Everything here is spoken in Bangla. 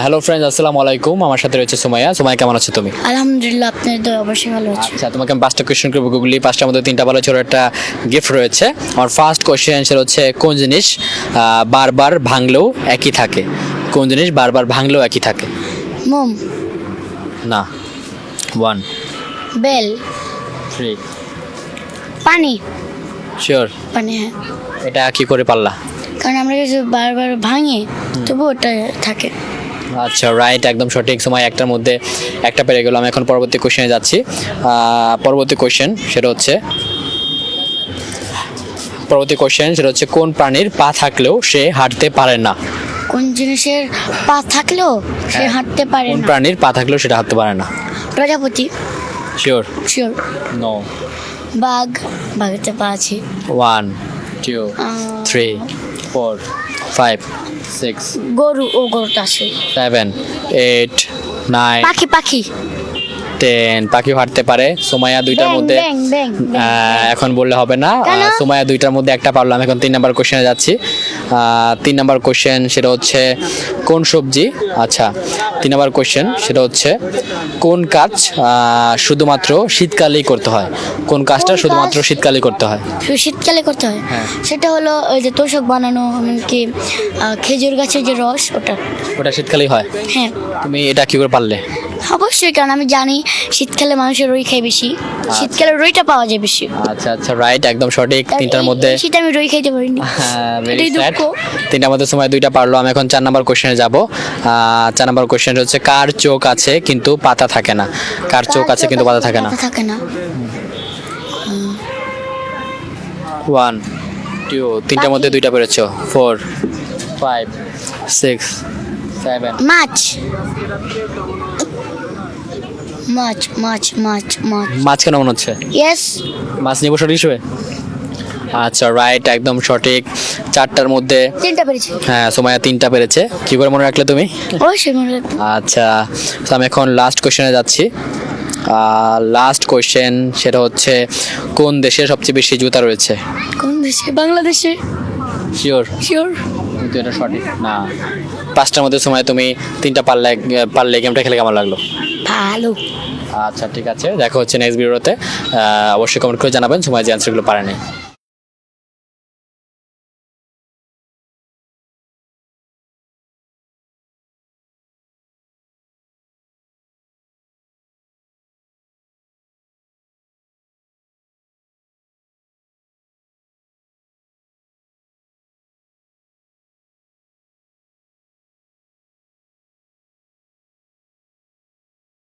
হ্যালো ফ্রেন্ডস আসসালামু আলাইকুম। আমার সাথে রয়েছে সুমাইয়া। সুমাইয়া কেমন আছো তুমি? আলহামদুলিল্লাহ আপনার তো অবশ্যই ভালো আছে। আচ্ছা তোমাকে আমি পাঁচটা কোয়েশ্চেন করব গুগলি পাঁচটার মধ্যে তিনটা ভালো ছোট একটা গিফট রয়েছে। আমার ফার্স্ট কোয়েশ্চেন সেটা হচ্ছে কোন জিনিস বারবার ভাঙলেও একই থাকে? কোন জিনিস বারবার ভাঙলেও একই থাকে? মোম। না। One bell. থ্রি পানি। শিওর পানি হ্যাঁ। এটা কি করে পারলা? কারণ আমরা কিছু বারবার ভাঙি তবু ওটা থাকে। আচ্ছা রাইট একদম সঠিক সময় একটার মধ্যে একটা পেরে গেলাম। এখন পরবর্তী কোশ্চেনে যাচ্ছি। পরবর্তী কোশ্চেন সেটা হচ্ছে পরবর্তী কোশ্চেন সেটা হচ্ছে কোন প্রাণীর পা থাকলেও সে হাঁটতে পারে না? কোন জিনিসের পা থাকলেও সে হ্যাঁ। হাঁটতে পারে কোন না? প্রাণীর পা থাকলেও সেটা হাঁটতে পারে না। প্রজাপতি। শিওর শিওর নো বাঘ। বাঘেতে পা আছে। One two three four five six গরু ও গরুটা আছে সেভেন এইট নাইন পাখি পাখি। টেন পাখিও হাঁটতে পারে। সোমায়া দুইটার মধ্যে এখন বললে হবে না। সোমায়া দুইটার মধ্যে একটা পারলাম এখন তিন নাম্বার কোশ্চেনে যাচ্ছি। তিন নাম্বার কোশ্চেন সেটা হচ্ছে কোন সবজি? আচ্ছা তিন নাম্বার কোশ্চেন সেটা হচ্ছে কোন কাজ শুধুমাত্র শীতকালেই করতে হয়? কোন কাজটা শুধুমাত্র শীতকালেই করতে হয়? শীতকালে করতে হয়? হ্যাঁ। সেটা হলো ওই যে তোষক বানানো এমনকি খেজুর গাছের যে রস ওটা। ওটা শীতকালেই হয়? হ্যাঁ। তুমি এটা কি করে পারলে? অবশ্যই কারণ আমি জানি শীতকালে মানুষের রুই খায় বেশি। শীতকালে রুইটা পাওয়া যায় বেশি। আচ্ছা আচ্ছা রাইট একদম সঠিক। তিনটার মধ্যে শীতে আমি রুই খাইতে পারিনি। এটাই দুঃখ। তিনটার মধ্যে সময় দুইটা পারল আমি এখন চার নাম্বার কোশ্চেনে যাব। চার নাম্বার কোশ্চেন হচ্ছে কার চোখ আছে কিন্তু পাতা থাকে না? কার চোখ আছে কিন্তু পাতা থাকে না? থাকে না। ওয়ান টু তিনটার মধ্যে দুইটা পেরেছ। ফোর ফাইভ সিক্স মাছ মাছ মাছ মাছ মাছ মাছ কেন মনে হচ্ছে? ইয়েস মাছ নিব সঠিক হিসেবে? আচ্ছা রাইট একদম সঠিক। চারটার মধ্যে তিনটা পেরেছি। হ্যাঁ সময় তিনটা পেরেছে। কি করে মনে রাখলে তুমি? অবশ্যই মনে রাখব। আচ্ছা তো আমি এখন লাস্ট কোশ্চেনে যাচ্ছি। লাস্ট কোশ্চেন সেটা হচ্ছে কোন দেশে সবচেয়ে বেশি জুতা রয়েছে? কোন দেশে? বাংলাদেশে। শিওর শিওর কিন্তু এটা সঠিক না। পাঁচটার মধ্যে সময় তুমি তিনটা পারলে পারলে গেমটা খেলে কেমন লাগল? ভালো। আচ্ছা ঠিক আছে। দেখা হচ্ছে নেক্সট ভিডিওতে অবশ্যই কমেন্ট করে জানাবেন সময় যে অ্যান্সারগুলো পারেনি।